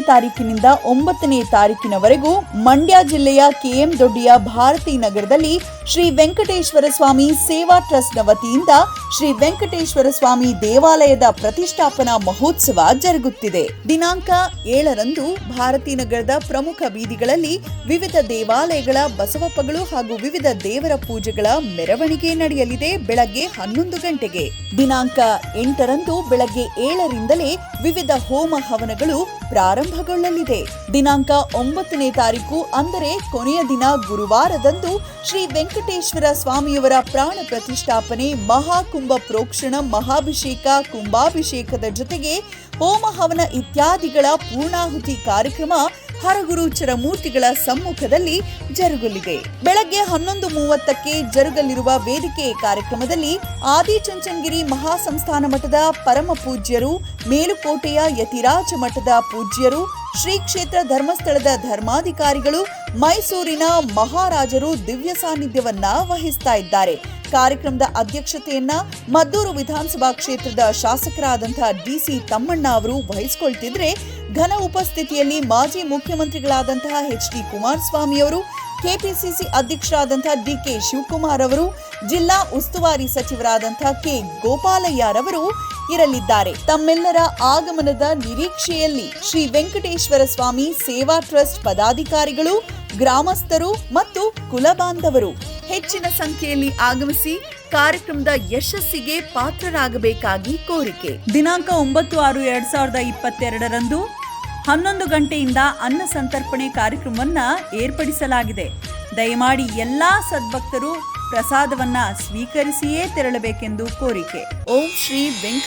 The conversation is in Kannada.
ತಾರೀಕಿನಿಂದ ಒಂಬತ್ತನೇ ತಾರೀಕಿನವರೆಗೂ ಮಂಡ್ಯ ಜಿಲ್ಲೆಯ ಕೆಎಂ ದೊಡ್ಡಿಯ ಭಾರತಿ ನಗರದಲ್ಲಿ ಶ್ರೀ ವೆಂಕಟೇಶ್ವರ ಸ್ವಾಮಿ ಸೇವಾ ಟ್ರಸ್ಟ್ನ ವತಿಯಿಂದ ಶ್ರೀ ವೆಂಕಟೇಶ್ವರ ಸ್ವಾಮಿ ದೇವಾಲಯದ ಪ್ರತಿಷ್ಠಾಪನಾ ಮಹೋತ್ಸವ ಜರುಗುತ್ತಿದೆ. ದಿನಾಂಕ ಏಳರಂದು ಭಾರತೀನಗರದ ಪ್ರಮುಖ ಬೀದಿಗಳಲ್ಲಿ ವಿವಿಧ ದೇವಾಲಯಗಳ ಬಸವಪ್ಪಗಳು ಹಾಗೂ ವಿವಿಧ ದೇವರ ಪೂಜೆಗಳ ಮೆರವಣಿಗೆ ನಡೆಯಲಿದೆ ಬೆಳಗ್ಗೆ ಹನ್ನೊಂದು ಗಂಟೆಗೆ. ದಿನಾಂಕ ಎಂಟರಂದು ಬೆಳಗ್ಗೆ ಏಳರಿಂದಲೇ ವಿವಿಧ ಹೋಮ ಹವನಗಳು ಪ್ರಾರಂಭಗೊಳ್ಳಲಿದೆ. ದಿನಾಂಕ ಒಂಬತ್ತನೇ ತಾರೀಕು ಅಂದರೆ ಕೊನೆಯ ದಿನ ಗುರುವಾರದಂದು ಶ್ರೀ ವೆಂಕಟೇಶ್ವರ ಸ್ವಾಮಿಯವರ ಪ್ರಾಣ ಪ್ರತಿಷ್ಠಾಪನೆ, ಮಹಾಕುಂಭ ಪ್ರೋಕ್ಷಣ, ಮಹಾಭಿಷೇಕ, ಕುಂಭಾಭಿಷೇಕದ ಜೊತೆಗೆ ಹೋಮ ಹವನ ಇತ್ಯಾದಿಗಳ ಪೂರ್ಣಾಹುತಿ ಕಾರ್ಯಕ್ರಮ ಹರಗುರುಚರ ಮೂರ್ತಿಗಳ ಸಮ್ಮುಖದಲ್ಲಿ ಜರುಗಲಿದೆ. ಬೆಳಗ್ಗೆ ಹನ್ನೊಂದು ಮೂವತ್ತಕ್ಕೆ ಜರುಗಲಿರುವ ವೇದಿಕೆ ಕಾರ್ಯಕ್ರಮದಲ್ಲಿ ಆದಿಚುಂಚನಗಿರಿ ಮಹಾಸಂಸ್ಥಾನ ಮಠದ ಪರಮ ಪೂಜ್ಯರು ಮೇಲುಕೋಟೆಯ ಯತಿರಾಜ ಮಠದ ಪೂಜ್ಯರು ಶ್ರೀ ಕ್ಷೇತ್ರ ಧರ್ಮಸ್ಥಳದ ಧರ್ಮಾಧಿಕಾರಿಗಳು ಮೈಸೂರಿನ ಮಹಾರಾಜರು ದಿವ್ಯ ಸಾನ್ನಿಧ್ಯವನ್ನ ವಹಿಸ್ತಾ ಇದ್ದಾರೆ. ಕಾರ್ಯಕ್ರಮದ ಅಧ್ಯಕ್ಷತೆಯನ್ನ ಮದ್ದೂರು ವಿಧಾನಸಭಾ ಕ್ಷೇತ್ರದ ಶಾಸಕರಾದಂತಹ ಡಿಸಿ ತಮ್ಮಣ್ಣ ಅವರು ವಹಿಸಿಕೊಳ್ತಿದ್ರೆ ಘನ ಉಪಸ್ಥಿತಿಯಲ್ಲಿ ಮಾಜಿ ಮುಖ್ಯಮಂತ್ರಿಗಳಾದಂತಹ ಎಚ್ ಡಿ ಕುಮಾರಸ್ವಾಮಿ ಅವರು ಕೆಪಿಸಿಸಿ ಅಧ್ಯಕ್ಷರಾದಂತಹ ಡಿಕೆ ಶಿವಕುಮಾರ್ ಅವರು, ಜಿಲ್ಲಾ ಉಸ್ತುವಾರಿ ಸಚಿವರಾದಂಥ ಕೆ. ಗೋಪಾಲಯ್ಯರವರು ಇರಲಿದ್ದಾರೆ. ತಮ್ಮೆಲ್ಲರ ಆಗಮನದ ನಿರೀಕ್ಷೆಯಲ್ಲಿ ಶ್ರೀ ವೆಂಕಟೇಶ್ವರ ಸ್ವಾಮಿ ಸೇವಾ ಟ್ರಸ್ಟ್ ಪದಾಧಿಕಾರಿಗಳು, ಗ್ರಾಮಸ್ಥರು ಮತ್ತು ಕುಲಬಾಂಧವರು ಹೆಚ್ಚಿನ ಸಂಖ್ಯೆಯಲ್ಲಿ ಆಗಮಿಸಿ ಕಾರ್ಯಕ್ರಮದ ಯಶಸ್ಸಿಗೆ ಪಾತ್ರರಾಗಬೇಕಾಗಿ ಕೋರಿಕೆ. ದಿನಾಂಕ ಒಂಬತ್ತು ಆರು ಎರಡ್ ಸಾವಿರದ ಇಪ್ಪತ್ತೆರಡರಂದು ಹನ್ನೊಂದು ಗಂಟೆಯಿಂದ ಅನ್ನ ಸಂತರ್ಪಣೆ ಕಾರ್ಯಕ್ರಮವನ್ನ ಏರ್ಪಡಿಸಲಾಗಿದೆ. ದಯಮಾಡಿ ಎಲ್ಲಾ ಸದ್ಭಕ್ತರು ಪ್ರಸಾದವನ್ನ ಸ್ವೀಕರಿಸಿಯೇ ತೆರಳಬೇಕೆಂದು ಕೋರಿಕೆ. ಓಂ ಶ್ರೀ ವೆಂಕ